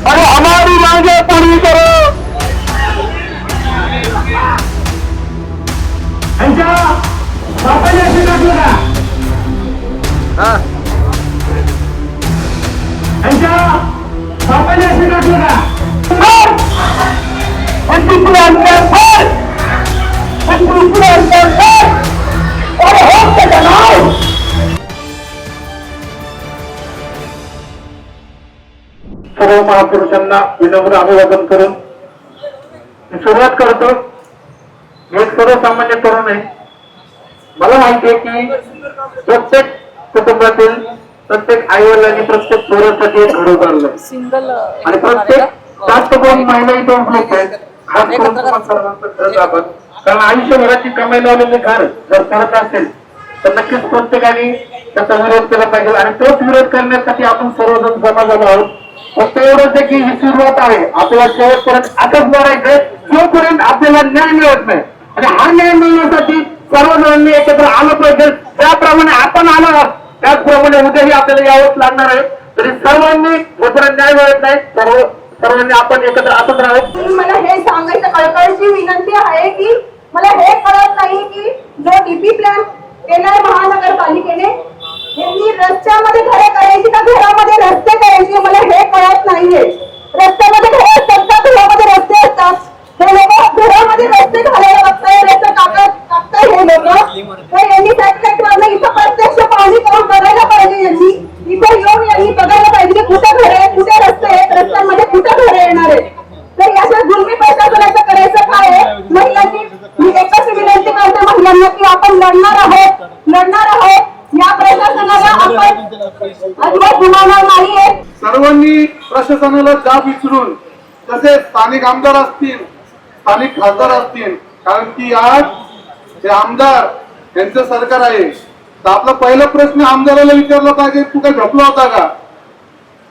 अरे हमारी मांगे पूरी करो यांच्या बापाने असे टाकलं का यांच्या बापाने असे टाकलं का आणि सर्व महापुरुषांना विनम्र अभिवादन करून मी सुरुवात करतो मी एक सर्वसामान्य तरुण आहे मला माहिती आहे की प्रत्येक कुटुंबातील प्रत्येक आई वडिलांनी प्रत्येक पोरासाठी एक घर उभारलं आणि प्रत्येक जास्त करून महिला इथे उपलब्ध आहेत खास करून तुम्हा सर्वांचं घर दाबत. कारण आयुष्यभराची कमाई लावलेले घर जर करत असेल तर नक्कीच प्रत्येकाने त्याचा विरोध केला पाहिजे. आणि तोच विरोध करण्यासाठी आपण सर्वजण जमा झालो आहोत. फक्त एवढंच आहे की ही सुरुवात आहे. आपल्याला शेवटपर्यंत आताच लढायचंय जोपर्यंत आपल्याला न्याय मिळत नाही आणि हा न्याय मिळण्यासाठी सर्वजणांनी एकत्र आलं पाहिजे. त्याप्रमाणे आपण आलो आहोत. त्याचप्रमाणे उद्याही आपल्याला यावंच लागणार आहे. तरी सर्वांनी जोपर्यंत न्याय मिळत नाही सर्व सर्वांनी आपण एकत्र असत राहावं मला हे सांगायचं कळकळीची विनंती आहे की मला हे कळत नाही की जो डीपी प्लॅन केलाय महानगरपालिकेने यांनी रस्त्यामध्ये घरे करायची का घरामध्ये रस्ते करायचे मला हे कळत नाहीये. रस्त्यामध्ये घरे असतात का? घरामध्ये रस्ते असतात. हे लोक घरामध्ये रस्ते घालायला बघताय रस्ते टाकत टाकताय हे लोक. यांनी सॅटेलाइट वरनं इथं प्रत्यक्ष पाहणी करून बघायला पाहिजे यांनी इथं येऊन यांनी बघायला पाहिजे की कुठे घरे आहेत कुठे रस्ते आहेत रस्त्यांमध्ये कुठे घरे येणार आहेत तर याच्या जुलमी प्रशासनाचं करायचं काय आहे महिलांनी मी एकच विनंती करते महिलांना की आपण लढणार आहोत लढणार आहोत. या प्रशासनाला आपण अजिबात गुमावणार नाहीये. सर्वांनी प्रशासनाला जाब विचारून तसेच स्थानिक आमदार असतील स्थानिक खासदार असतील कारण की आज हे आमदार यांचं सरकार आहे तर आपला पहिला प्रश्न आमदाराला विचारला पाहिजे तू काय झोपला होता का?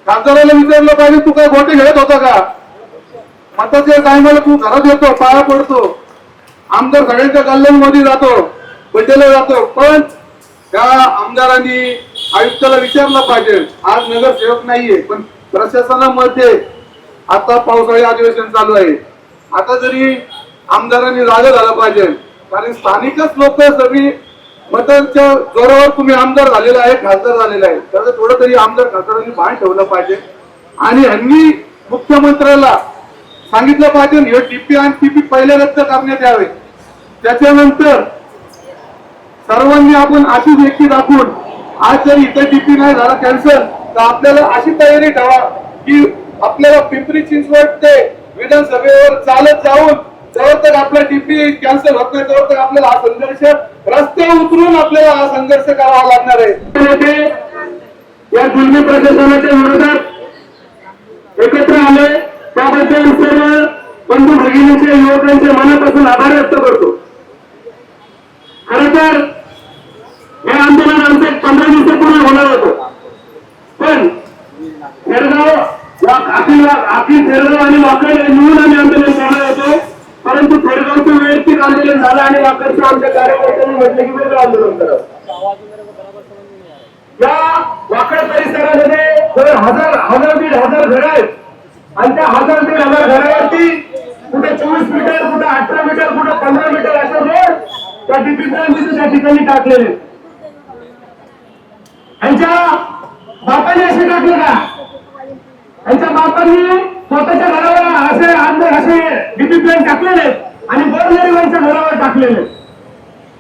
खासदाराला विचारलं पाहिजे तू काय गोटे घेत होता का? मताच्या टायमाला तू घरात येतो पाया पडतो. आमदार सगळ्यांच्या कल्याणमध्ये जातो. बदलला जातो पण त्या आमदारांनी आयुक्ताला विचारलं पाहिजे. आज नगरसेवक नाहीये पण प्रशासनामध्ये आता पावसाळी अधिवेशन चालू आहे. आता जरी आमदारांनी जागा झालं पाहिजे कारण स्थानिकच लोक सगळी मतांच्या जोरावर तुम्ही आमदार झालेला आहे खासदार झालेला आहे तर थोडं तरी आमदार खासदारांनी भान ठेवलं पाहिजे. आणि ह्यांनी मुख्यमंत्र्याला सांगितलं पाहिजे हे टीपी आणि टीपी पहिले रद्द करण्यात यावे. त्याच्यानंतर सर्वांनी आपण अशी व्यक्ती दाखवून आज जर इथे डीपी नाही झाला कॅन्सल तर आपल्याला अशी तयारी ठेवा की आपल्याला पिंपरी चिंचवड ते विधानसभेवर चालत जाऊन जवळ तक आपला डीपी कॅन्सल होत नाही तेव्हा तक आपल्याला हा संघर्ष रस्ते उतरून आपल्याला हा संघर्ष करावा लागणार आहे. या जुलमी प्रशासनाच्या विरोधात एकत्र आले. त्याबद्दल सर्व बंधू भगिनीचे युवकांचे मनापासून आभार व्यक्त करतो. खर तर हे आंदोलन आमचं एक पंधरा दिवसापूर्वी होणार होतं पण खेरगाव अखिल अखिल खेरगाव आणि वाकड मिळून आम्ही आंदोलन करणार होतो परंतु खेरगावचं वैयक्तिक आंदोलन झालं आणि वाकडचं आमच्या कार्यकर्त्यांनी म्हटलं की वेगळं आंदोलन करावं. या वाकड परिसरामध्ये जर हजार हजार दीड हजार घर आहेत. आणि त्या हजार दीड हजार घरावरती कुठे चोवीस मीटर कुठे अठरा मीटर कुठे पंधरा मीटर असे रोड त्या ठिकाणी त्या ठिकाणी टाकलेले आहेत. यांच्या बापाने असे टाकले का? यांच्या बापांनी स्वतःच्या घरावर असे अंदर असे डीपी प्लॅन टाकलेले आणि गोरगरिबांच्या घरावर टाकलेले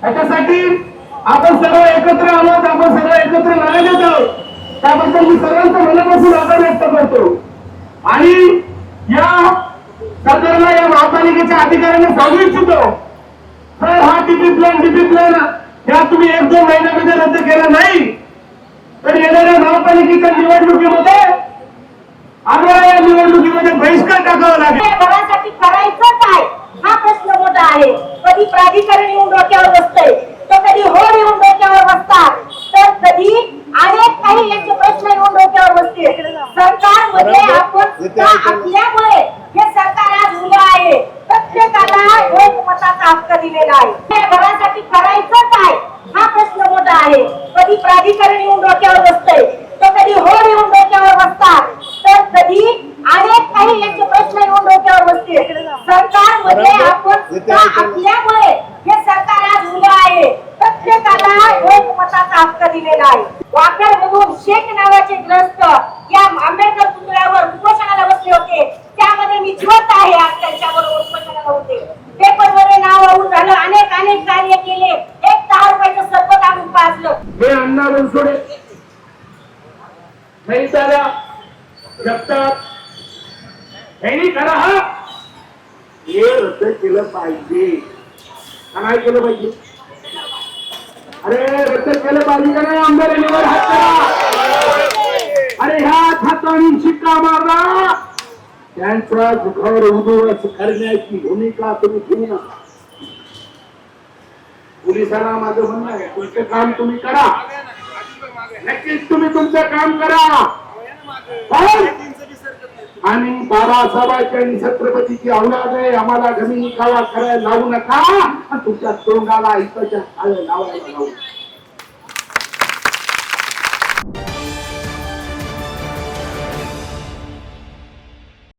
याच्यासाठी आपण सर्व एकत्र आहोत आपण सर्व एकत्र लढत आहोत. त्याबद्दल मी सर्वांचं मनापासून आभार व्यक्त करतो. आणि या सरकारला या महापालिकेच्या अधिकाऱ्यांना सांगू इच्छितो सर हा टीपी प्लॅन डीपी प्लॅन या तुम्ही एक दोन महिन्यामध्ये रद्द केला नाही. तर येणाऱ्या महापालिकेच्या निवडणुकीमध्ये आम्हाला या निवडणुकीमध्ये बहिष्कार टाकावा लागेल. घरासाठी करायचं काय हा प्रश्न मोठा आहे. कधी प्राधिकरण येऊन डोक्यावर बसतंय? तर कधी होड येऊन डोक्यावर बसतात? तर कधी अनेक काही यांचे प्रश्न येऊन डोक्यावर बसतील. सरकारमध्ये आपण असल्यामुळे हे सरकार आज उभं आहे. प्रत्येकाला दिलेला आहे. घरासाठी करायचं काय हा प्रश्न मोठा आहे. कधी प्राधिकरण येऊन डोक्यावर बसतंय? तर कधी होड येऊन डोक्यावर बसतात? तर कधी? अनेक काही याचे प्रश्न येऊन डोक्यावर बसते सरकारमध्ये आपण सुद्धा आपल्यामुळे हे सरकार आज उभं आहे. प्रत्येकाला एक मताचा हक्क दिलेला आहे. वाकर मधून शेख नावाचे ग्रस्त या आंबेडकर पुतळ्यावर उपोषणाला बसले होते. त्यामध्ये मी जिवंत आहे आज त्यांच्याबरोबर उपोषणाला होते. पेपरमध्ये नाव आऊट झालं. अनेक अनेक कार्य केले. एक दहा रुपयाचं सरबत आणून पाजलं. हे अण्णा बनसोडे नाही त्याला जगतात यांनी करा हा। हे रद्द केलं पाहिजे का नाही केलं पाहिजे अरे रद्द केलं पाहिजे का नाही आमदार निवड हात करा। अरे ह्या हाताने शिक्का मारला त्यांचा दुखावर उदोस हो करण्याची भूमिका तुम्ही घेऊ नका पोलिसांना माझं म्हणणं आहे तुमचं काम तुम्ही करा। नक्कीच तुम्ही तुमचं काम करा। आणि बाबासाहेबांच्या छत्रपतीची औलाद आहे. आम्हाला जमिनी कावा करायला लावू नका. आणि तुमच्या तोंडाला आळं लावायला लावू.